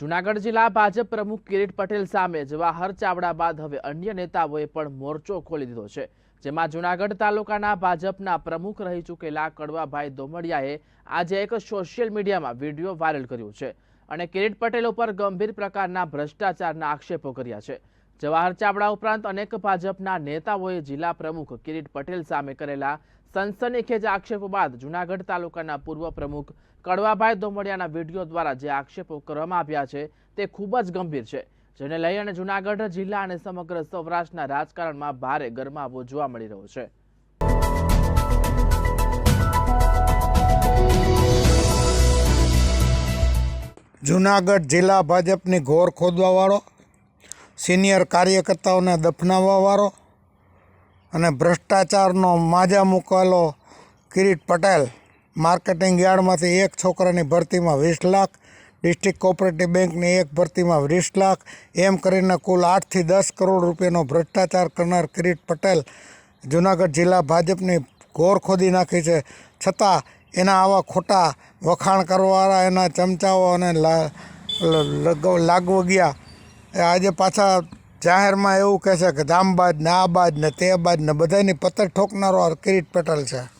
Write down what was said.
જુનાગઢ જિલ્લા ભાજપ પ્રમુખ કિરીટ પટેલ સામે જવાહર ચાવડા બાદ હવે અન્ય નેતાઓએ પણ મોરચો ખોલી દીધો છે. જેમાં જુનાગઢ તાલુકાના ભાજપના પ્રમુખ રહી ચૂકેલા કડવાભાઈ દોમડિયાએ આજે એક સોશિયલ મીડિયામાં વીડિયો વાયરલ કર્યો છે અને કિરીટ પટેલ ઉપર ગંભીર પ્રકારના ભ્રષ્ટાચારના આક્ષેપો કર્યા છે. જવાહર ચાવડા ઉપરાંત અનેક ભાજપના નેતાઓએ જિલ્લા પ્રમુખ કિરીટ પટેલ સામે કરેલા સનસનીખેજ આક્ષેપો બાદ જુનાગઢ તાલુકાના પૂર્વ પ્રમુખ કડવાભાઈ દોમડિયાના વીડિયો દ્વારા જે આક્ષેપો કરવામાં આવ્યા છે તે ખૂબ જ ગંભીર છે, જેને લઈ અને જુનાગઢ જિલ્લા અને સમગ્ર સૌરાષ્ટ્રના રાજકારણમાં ભારે ગરમાવો જોવા મળી રહ્યો છે. જુનાગઢ જિલ્લા ભાજપની ઘોર ખોદવાવાળો સિનિયર કાર્યકર્તાઓને દફનાવવાવાળો અને ભ્રષ્ટાચારનો માજા મૂકેલો કિરીટ પટેલ માર્કેટિંગ યાર્ડમાંથી એક છોકરાની ભરતીમાં વીસ લાખ, ડિસ્ટ્રિક્ટ કોઓપરેટિવ બેંકની એક ભરતીમાં વીસ લાખ, એમ કરીને કુલ આઠથી દસ કરોડ રૂપિયાનો ભ્રષ્ટાચાર કરનાર કિરીટ પટેલ જુનાગઢ જિલ્લા ભાજપની ઘોર ખોદી નાખી છે. છતાં એના આવા ખોટા વખાણ કરવાવાળા એના ચમચાઓ અને લાગવગિયા આજે પાછા જાહેરમાં એવું કહે છે કે જામબાજ ને આ બાજ ને તે બાજ ને બધાની પત્તર ઠોકનારો આ કિરીટ પટેલ છે.